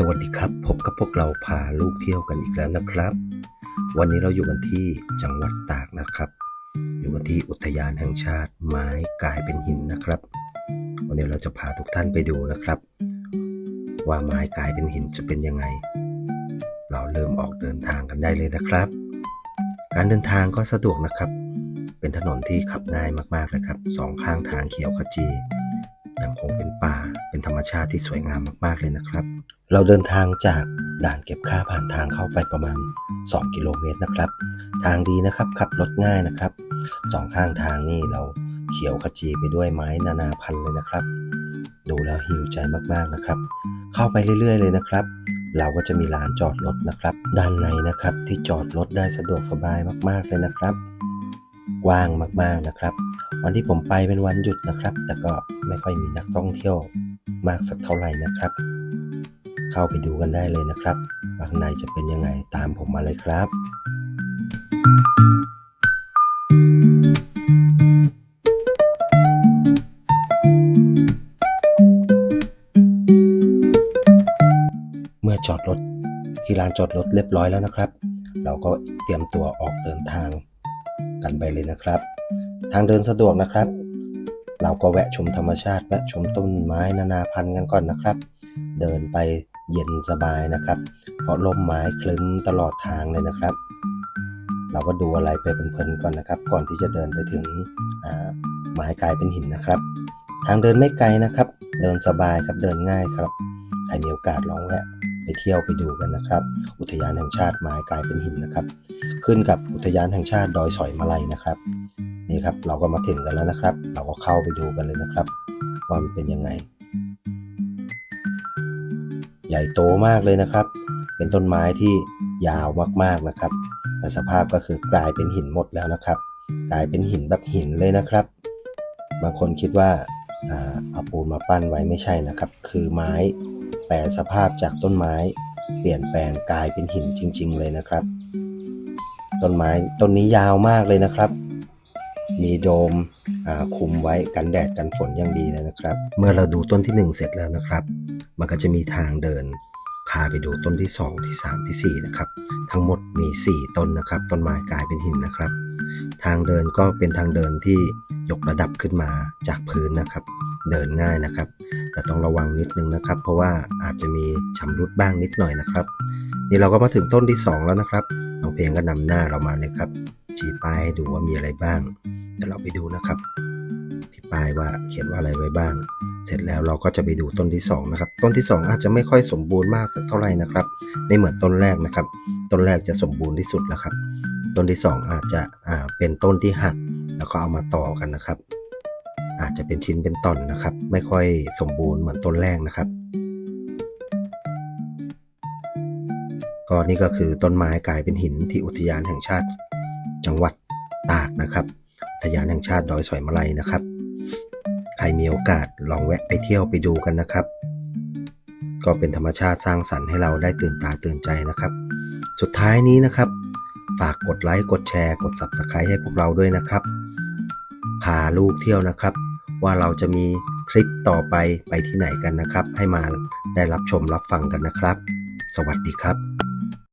สวัสดีครับ พบกับพวกเราพาลูกเที่ยวกันอีกแล้วนะครับ วันนี้เราอยู่กันที่จังหวัดตากนะครับ อยู่กันที่อุทยานแห่งชาติไม้กลายเป็นหินนะครับ วันนี้เราจะพาทุกท่านไปดูนะครับ ว่าไม้กลายเป็นหินจะเป็นยังไง เราเริ่มออกเดินทางกันได้เลยนะครับ การเดินทางก็สะดวกนะครับ เป็นถนนที่ขับง่ายมากๆเลยครับสองข้างทางเขียวขจียังคงเป็นป่าเป็นธรรมชาติที่สวยงามมากๆเลยนะครับ เราเดินทางจากด่านเก็บค่าผ่านทางเข้าไปประมาณ 2 กิโลเมตรนะครับ ทางดีนะครับขับรถง่ายนะครับสองข้างทางนี่เราเขียวขจีไปด้วยไม้นานาพันธุ์เลยนะครับ ดูแล้วหิวใจมากๆนะครับ เข้าไปเรื่อย ๆ เลยนะครับ เราก็จะมีลานจอดรถนะครับ ด้านในนะครับที่จอดรถได้สะดวกสบายมากๆเลยนะครับ กว้างมากๆนะครับ วันที่ผมไปเป็นวันหยุดนะครับ แต่ก็ไม่ค่อยมีนักท่องเที่ยวมากสักเท่าไหร่นะครับ เข้าไปดูกันได้เลยนะครับว่าข้างในจะเป็นยังไงตามผมมาเลยครับเมื่อจอดรถที่ลานจอดรถเรียบร้อยแล้วนะครับ เราก็เตรียมตัวออกเดินทางกันไปเลยนะครับ ทางเดินสะดวกนะครับ เราก็แวะชมธรรมชาติแวะชมต้นไม้นานาพันธุ์กันก่อนนะครับ เดินไป เย็นสบายนะครับ เพราะลมไม้คลึ้มตลอดทางเลยนะครับ เราก็ดูอะไรไปเพลินๆก่อนนะครับ ก่อนที่จะเดินไปถึงอ่าไม้กลายเป็นหินนะครับ ทางเดินไม่ไกลนะครับ เดินสบายครับเดินง่ายครับใครมีโอกาสลองแวะไปเที่ยวไปดูกันนะครับ อุทยานแห่งชาติไม้กลายเป็นหินนะครับ ขึ้นกับอุทยานแห่งชาติดอยสอยมาลัยนะครับนี่ครับเราก็มาถึงกันแล้วนะครับ เราก็เข้าไปดูกันเลยนะครับว่ามันเป็นยังไง ใหญ่โตมากเลยนะครับ เป็นต้นไม้ที่ยาวมากๆนะครับ แต่สภาพก็คือกลายเป็นหินหมดแล้วนะครับ กลายเป็นหินแบบหินเลยนะครับ บางคนคิดว่าเอาปูนมาปั้นไว้ไม่ใช่นะครับ คือไม้แปรสภาพจากต้นไม้ เปลี่ยนแปลงกลายเป็นหินจริง ๆ เลยนะครับ ต้นไม้ต้นนี้ยาวมากเลยนะครับ มีโดม คุมไว้กันแดดกันฝนอย่างดีนะครับ เมื่อเราดูต้นที่ 1 เสร็จแล้วนะครับ มันก็จะมีทางเดิน พาไปดูต้นที่ 2 ที่ 3ทีสี่ 4 นะครับ ทั้งหมดมี 4 ต้นนะครับ ต้นไม้กลายเป็นหินนะครับ ทางเดินก็เป็นทางเดินที่ยกระดับขึ้นมาจากพื้นนะครับ เดินง่ายนะครับ แต่ต้องระวังนิดนึงนะครับ เพราะว่าอาจจะมีชำรุดบ้างนิดหน่อยนะครับ นี่เราก็มาถึงต้นที่ 2 แล้วนะครับน้องเพลงก็นำหน้าเรามาเลยครับชี้ป้ายให้ดูว่ามีอะไรบ้าง เดี๋ยวเราไปดูนะครับที่ป้ายว่าเขียนว่าอะไรไว้บ้าง เสร็จแล้วเราก็จะไปดูต้นที่2นะครับ ต้นที่ 2 อาจจะไม่ค่อยสมบูรณ์มากสักเท่าไหร่นะครับ ไม่เหมือนต้นแรกนะครับ ต้นแรกจะสมบูรณ์ที่สุดแล้วครับ ต้นที่ 2 อาจจะอ่าเป็นต้นที่หักแล้วก็เอามาต่อกันนะครับ อาจจะเป็นชิ้นเป็นตอนนะครับ ไม่ค่อยสมบูรณ์เหมือนต้นแรกนะครับก็นี่ก็คือต้นไม้กลายเป็นหินที่อุทยานแห่งชาติ จังหวัดตากนะครับ ทยานแห่งชาติดอยสอยมาลัยนะครับ ใครมีโอกาสลองแวะไปเที่ยวไปดูกันนะครับ ก็เป็นธรรมชาติสร้างสรรค์ให้เราได้ตื่นตาตื่นใจนะครับ สุดท้ายนี้นะครับ ฝากกดไลค์กดแชร์ กด Subscribe ให้พวกเราด้วยนะครับ พาลูกเที่ยวนะครับ ว่าเราจะมีคลิปต่อไปไปที่ไหนกันนะครับ ให้มาได้รับชมรับฟังกันนะครับ สวัสดีครับ